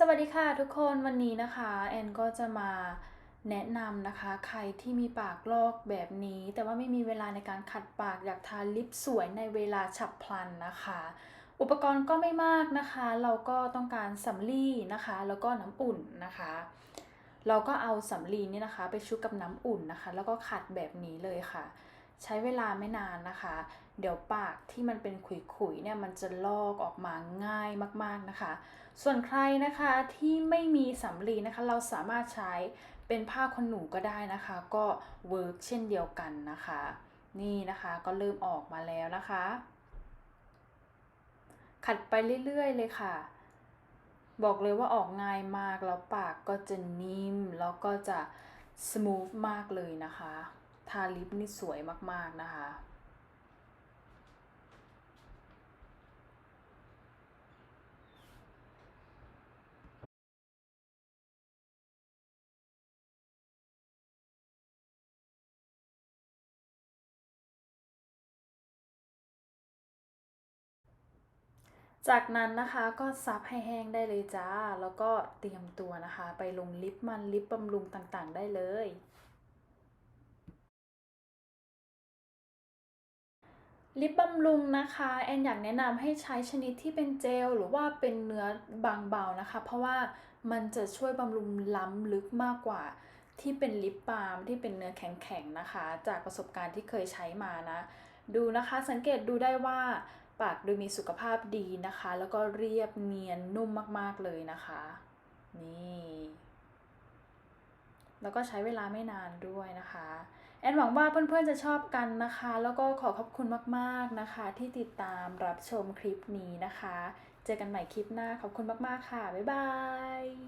สวัสดีค่ะทุกคนวันนี้นะคะแอนก็จะมาแนะนำนะคะ ใครที่มีปากลอกแบบนี้ แต่ว่าไม่มีเวลาในการขัดปากอยากทาลิปสวยในเวลาฉับพลันนะคะ อุปกรณ์ก็ไม่มากนะคะ เราก็ต้องการสำลีนะคะ แล้วก็น้ำอุ่นนะคะ เราก็เอาสำลีนี่นะคะ ไปชุบกับน้ำอุ่นนะคะ แล้วก็ขัดแบบนี้เลยค่ะ ใช้เวลาไม่นานนะคะ เดี๋ยวปากที่มันเป็นขุยๆเนี่ยมันจะลอกออกมาง่ายมากๆนะคะ ส่วนใครนะคะที่ไม่มีสำลีนะคะเราสามารถใช้เป็นผ้าขนหนูก็ได้นะคะ ก็เวิร์กเช่นเดียวกันนะคะ นี่นะคะก็เริ่มออกมาแล้วนะคะ ขัดไปเรื่อยๆเลยค่ะ บอกเลยว่าออกง่ายมากแล้วปากก็จะนิ่มแล้วก็จะส o t h มากเลยนะคะ ทาลิปนี่สวยมาก ๆ นะคะจากนั้นนะคะก็ซับให้แห้งได้เลยจ้า แล้วก็เตรียมตัวนะคะ ไปลงลิปมันลิปบำรุงต่างๆได้เลย ลิปบำรุงนะคะแอนอยากแนะนำให้ใช้ชนิดที่เป็นเจลหรือว่าเป็นเนื้อบางเบานะคะ เพราะว่ามันจะช่วยบำรุงล้ำลึกมากกว่า ที่เป็นลิปบาล์มที่เป็นเนื้อแข็งๆนะคะ จากประสบการณ์ที่เคยใช้มานะ ดูนะคะสังเกตดูได้ว่าปากดูมีสุขภาพดีนะคะ แล้วก็เรียบเนียนนุ่มมากๆเลยนะคะ นี่ แล้วก็ใช้เวลาไม่นานด้วยนะคะ แอนหวังว่าเพื่อนๆจะชอบกันนะคะ แล้วก็ขอขอบคุณมากๆนะคะ ที่ติดตามรับชมคลิปนี้นะคะ เจอกันใหม่คลิปหน้าขอบคุณมากๆค่ะ บ๊ายบาย